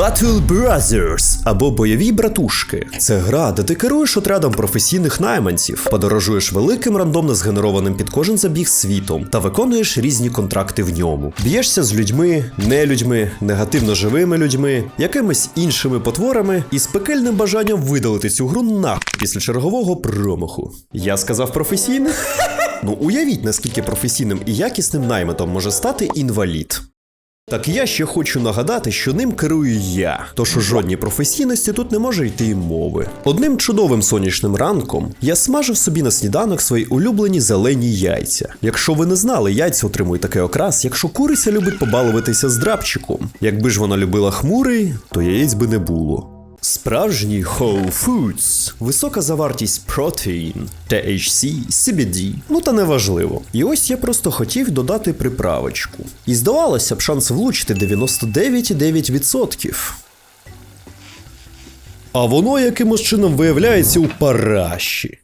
Battle Brothers або бойові братушки. Це гра, де ти керуєш отрядом професійних найманців, подорожуєш великим рандомно згенерованим під кожен забіг світом та виконуєш різні контракти в ньому. Б'єшся з людьми, нелюдьми, негативно живими людьми, якимись іншими потворами і з пекельним бажанням видалити цю гру на після чергового промаху. Я сказав професійно? Ну уявіть, наскільки професійним і якісним наймитом може стати інвалід. Так я ще хочу нагадати, що ним керую я, тож у жодній професійності тут не може йти й мови. Одним чудовим сонячним ранком я смажив собі на сніданок свої улюблені зелені яйця. Якщо ви не знали, яйця отримують такий окрас, якщо куриця любить побалуватися з драпчиком. Якби ж вона любила хмурий, то яєць би не було. Справжній Whole Foods, висока завартість протеїн, THC, CBD, ну та неважливо. І ось я просто хотів додати приправочку. І здавалося б, шанс влучити 99,9%. А воно якимось чином виявляється у параші.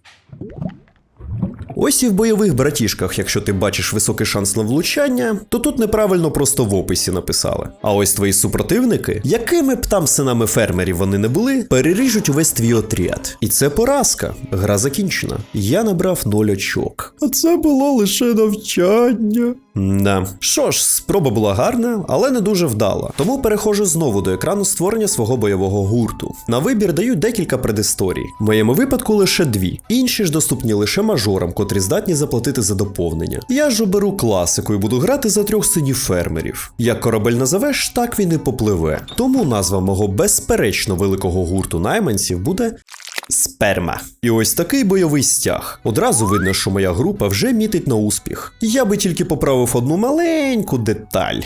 Ось і в бойових братішках, якщо ти бачиш високий шанс на влучання, то тут неправильно просто в описі написали. А ось твої супротивники, якими б там синами фермерів вони не були, переріжуть увесь твій отряд. І це поразка. Гра закінчена. Я набрав 0 очок. А це було лише навчання. Да. Що ж, спроба була гарна, але не дуже вдала. Тому переходжу знову до екрану створення свого бойового гурту. На вибір дають декілька предісторій. В моєму випадку лише дві. Інші ж доступні лише мажорам, котрі здатні заплатити за доповнення. Я ж оберу класику і буду грати за трьох синів фермерів. Як корабель назовеш, так він і попливе. Тому назва мого безперечно великого гурту найманців буде. Сперма. І ось такий бойовий стяг. Одразу видно, що моя група вже мітить на успіх. Я би тільки поправив одну маленьку деталь.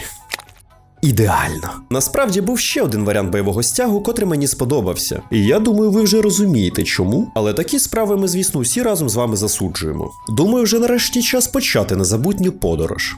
Ідеально. Насправді був ще один варіант бойового стягу, котрий мені сподобався. І я думаю, ви вже розумієте чому. Але такі справи ми, звісно, усі разом з вами засуджуємо. Думаю, вже нарешті час почати незабутню подорож.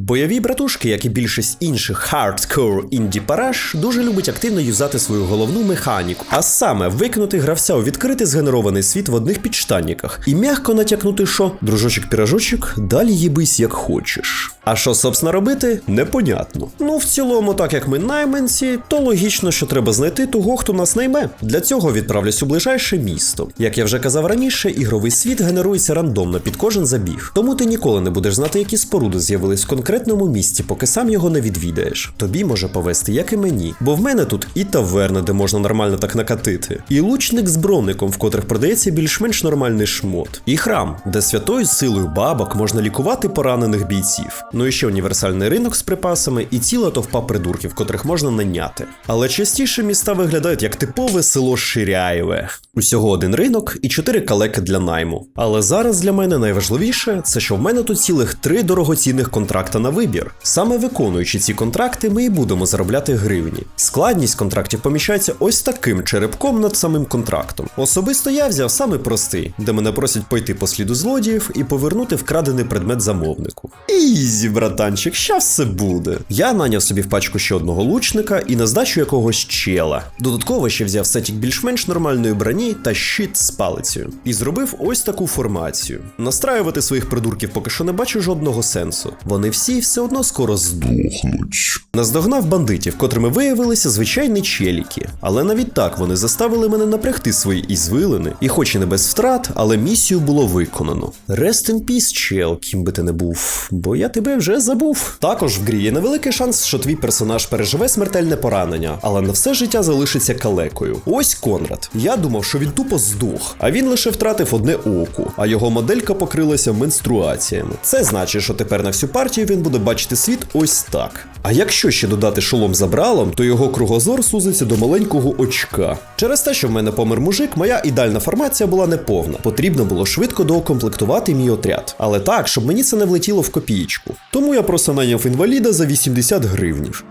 Бойові братушки, як і більшість інших хардкор інді параш, дуже любить активно юзати свою головну механіку, а саме викинути гравця у відкритий згенерований світ в одних підштанниках і м'яко натякнути, що дружочок-піражочок, далі їбись як хочеш. А що, собственно, робити, непонятно. Ну, в цілому, так як ми найманці, то логічно, що треба знайти того, хто нас найме. Для цього відправлюсь у ближайше місто. Як я вже казав раніше, ігровий світ генерується рандомно під кожен забіг. Тому ти ніколи не будеш знати, які споруди з'явились в конкретному місці, поки сам його не відвідаєш. Тобі може повести, як і мені. Бо в мене тут і таверна, де можна нормально так накатити, і лучник з броником, в котрих продається більш-менш нормальний шмот, і храм, де святою силою бабок можна лікувати поранених бійців. Ну і ще універсальний ринок з припасами і ціла товпа придурків, котрих можна наняти. Але частіше міста виглядають як типове село Ширяєве. Усього один ринок і чотири калеки для найму. Але зараз для мене найважливіше це, що в мене тут цілих три дорогоцінних контракта на вибір. Саме виконуючи ці контракти, ми і будемо заробляти гривні. Складність контрактів поміщається ось таким черепком над самим контрактом. Особисто я взяв саме простий, де мене просять пойти по сліду злодіїв і повернути вкрадений предмет замовнику. Ізі, братанчик, щас все буде. Я наняв собі в пачку ще одного лучника і на здачу якогось чела. Додатково ще взяв сетік більш-менш нормальної броні та щит з палицею. І зробив ось таку формацію. Настраювати своїх придурків поки що не бачу жодного сенсу. Вони всі все одно скоро здохнуть. Наздогнав бандитів, котрими виявилися звичайні челіки. Але навіть так вони заставили мене напрягти свої ізвилини, і хоч і не без втрат, але місію було виконано. Rest in peace, чел, ким би ти не був, бо я тебе вже забув. Також в грі є невеликий шанс, що твій персонаж переживе смертельне поранення, але на все життя залишиться калекою. Ось Конрад. Я думав, що він тупо здух, а він лише втратив одне око, а його моделька покрилася менструаціями. Це значить, що тепер на всю партію він буде бачити світ ось так. А якщо ще додати шолом забралом, то його кругозор сузиться до маленького очка. Через те, що в мене помер мужик, моя ідеальна формація була неповна. Потрібно було швидко доукомплектувати мій отряд. Але так, щоб мені це не влетіло в копієчку. Тому я просто найняв інваліда за 80 гривнів.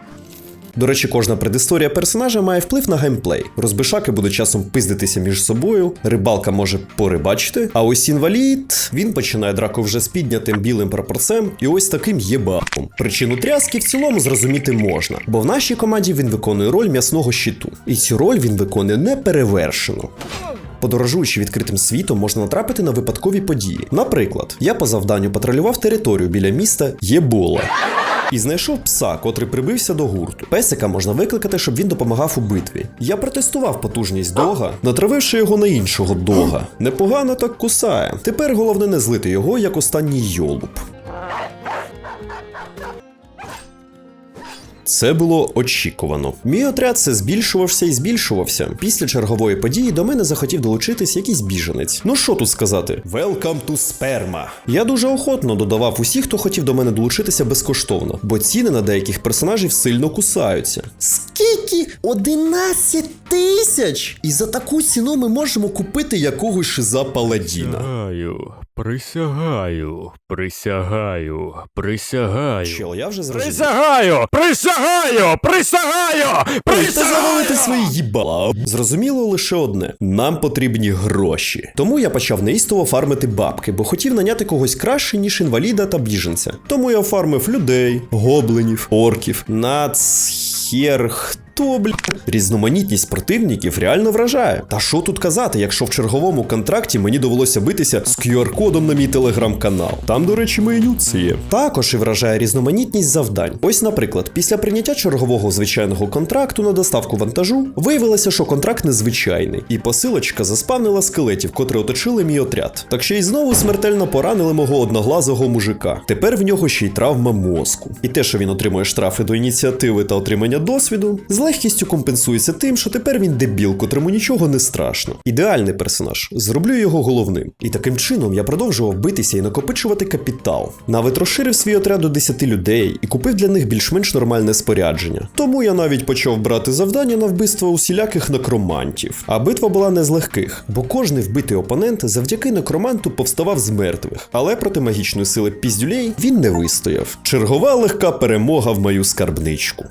До речі, кожна предісторія персонажа має вплив на геймплей. Розбишаки будуть часом пиздитися між собою, рибалка може порибачити, а ось інвалід він починає драку вже з піднятим білим прапорцем і ось таким єбахом. Причину тряски в цілому зрозуміти можна, бо в нашій команді він виконує роль м'ясного щиту. І цю роль він виконує неперевершено. Подорожуючи відкритим світом, можна натрапити на випадкові події. Наприклад, я по завданню патрулював територію біля міста Єбола. І знайшов пса, котрий прибився до гурту. Песика можна викликати, щоб він допомагав у битві. Я протестував потужність дога, натравивши його на іншого дога. Непогано так кусає. Тепер головне не злити його як останній йолуб. Це було очікувано. Мій отряд все збільшувався і збільшувався. Після чергової події до мене захотів долучитись якийсь біженець. Ну що тут сказати? Welcome to Sperma. Я дуже охотно додавав усіх, хто хотів до мене долучитися безкоштовно, бо ціни на деяких персонажів сильно кусаються. Скільки? 11 тисяч! І за таку ціну ми можемо купити якогось шиза паладіна. Присягаю, присягаю, присягаю, присягаю. Чел, я вже зрозумів. Присягаю! Присягаю! Присягаю! Присягаю! Присягаю! завалити свої їбала. Зрозуміло лише одне: нам потрібні гроші. Тому я почав неістово фармити бабки, бо хотів наняти когось краще, ніж інваліда та біженця. Тому я фармив людей, гоблинів, орків, нацхер. Хто, бля? Різноманітність противників реально вражає. Та що тут казати, якщо в черговому контракті мені довелося битися з QR-кодом на мій телеграм-канал. Там, до речі, мої нюци є. Також і вражає різноманітність завдань. Ось, наприклад, після прийняття чергового звичайного контракту на доставку вантажу виявилося, що контракт незвичайний, і посилочка заспавнила скелетів, котрі оточили мій отряд. Так ще й знову смертельно поранили мого одноглазого мужика. Тепер в нього ще й травма мозку. І те, що він отримує штрафи до ініціативи та отримання досвіду, з легкістю компенсується тим, що тепер він дебіл, котрому нічого не страшно. Ідеальний персонаж. Зроблю його головним. І таким чином я продовжував битися і накопичувати капітал. Навіть розширив свій отряд до 10 людей і купив для них більш-менш нормальне спорядження. Тому я навіть почав брати завдання на вбивство усіляких некромантів. А битва була не з легких, бо кожний вбитий опонент завдяки некроманту повставав з мертвих. Але проти магічної сили піздюлей він не вистояв. Чергова легка перемога в мою скарбничку.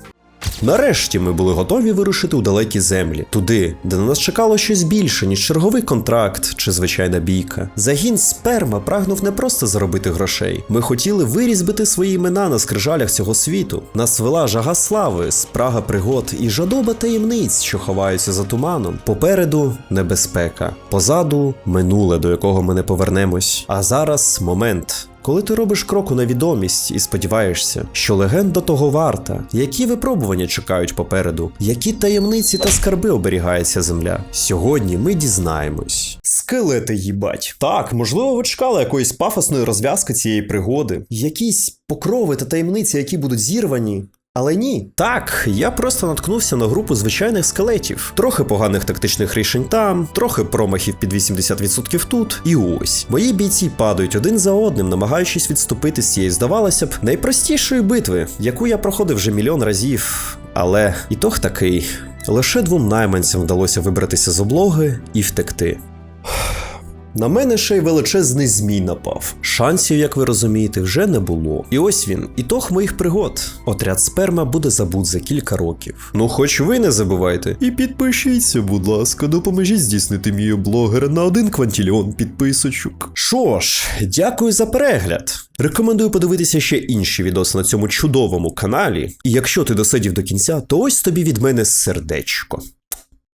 Нарешті ми були готові вирушити у далекі землі, туди, де на нас чекало щось більше, ніж черговий контракт чи звичайна бійка. Загін сперма прагнув не просто заробити грошей. Ми хотіли вирізбити свої імена на скрижалях цього світу. Нас вела жага слави, спрага пригод і жадоба таємниць, що ховаються за туманом. Попереду небезпека, позаду минуле, до якого ми не повернемось. А зараз момент. Коли ти робиш крок у невідомість і сподіваєшся, що легенда того варта, які випробування чекають попереду, які таємниці та скарби оберігається земля. Сьогодні ми дізнаємось. Скелети їбать. Так, можливо, ви чекали якоїсь пафосної розв'язки цієї пригоди, якісь покрови та таємниці, які будуть зірвані. Але ні, так, я просто наткнувся на групу звичайних скелетів, трохи поганих тактичних рішень там, трохи промахів під 80% тут. І ось мої бійці падають один за одним, намагаючись відступити з цієї, здавалося б, найпростішої битви, яку я проходив вже мільйон разів. Але ітог такий: лише двом найманцям вдалося вибратися з облоги і втекти. На мене ще й величезний змій напав. Шансів, як ви розумієте, вже не було. І ось він, ітог моїх пригод. Отряд сперма буде забут за кілька років. Ну, хоч ви не забувайте. І підпишіться, будь ласка, допоможіть здійснити мій блогер на один квантільйон підписочок. Що ж, дякую за перегляд. Рекомендую подивитися ще інші відоси на цьому чудовому каналі. І якщо ти досидів до кінця, то ось тобі від мене сердечко.